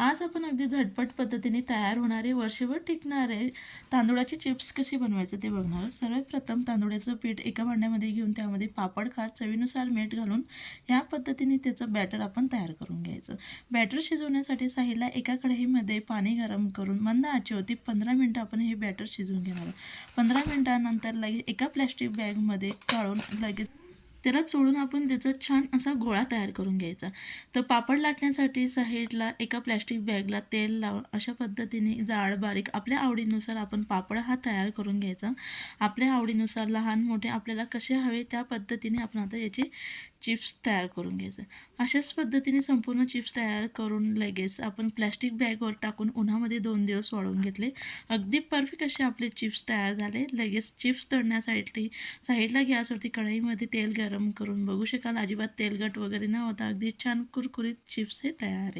आज आपण अगदी झटपट पद्धतीने तयार होणारे वर्षभर टिकणारे तांदूळाची चिप्स कशी बनवायचे ते बघणार सर्वात प्रथम तांदूळाचं पीठ एका भांड्यामध्ये घेऊन त्यामध्ये पापड खार चवीनुसार मीठ घालून ह्या पद्धतीने त्याचं बॅटर आपण तयार करून घ्यायचं. बॅटर शिजवण्यासाठी साईडला एका कढईमध्ये पाणी गरम करून मंद आचेवरती पंधरा मिनटं आपण हे बॅटर शिजवून घेणार आहोत. पंधरा मिनटानंतर लगेच एका प्लॅस्टिक बॅगमध्ये काढून लगेच त्याला चोळून आपण त्याचा छान असा गोळा तयार करून घ्यायचा. तर पापड लाटण्यासाठी साईडला एका प्लॅस्टिक बॅगला तेल लावून अशा पद्धतीने जाड बारीक आपल्या आवडीनुसार आपण पापड हा तयार करून घ्यायचा. आपल्या आवडीनुसार लहान मोठे आपल्याला कसे हवे त्या पद्धतीने आपण आता याचे चिप्स तयार करून घ्यायचं. अशाच पद्धतीने संपूर्ण चिप्स तयार करून लगेच आपण प्लॅस्टिक बॅगवर टाकून उन्हामध्ये दोन दिवस वाळवून घेतले. अगदी परफेक्ट असे आपले चिप्स तयार झाले. लगेच चिप्स तळण्यासाठी साईडला गॅसवरती कढईमध्ये तेल गरम करून बघू शकाल. अजिबात तेलकट वगैरे न होता अगदी छान कुरकुरीत चिप्स हे तयार आहे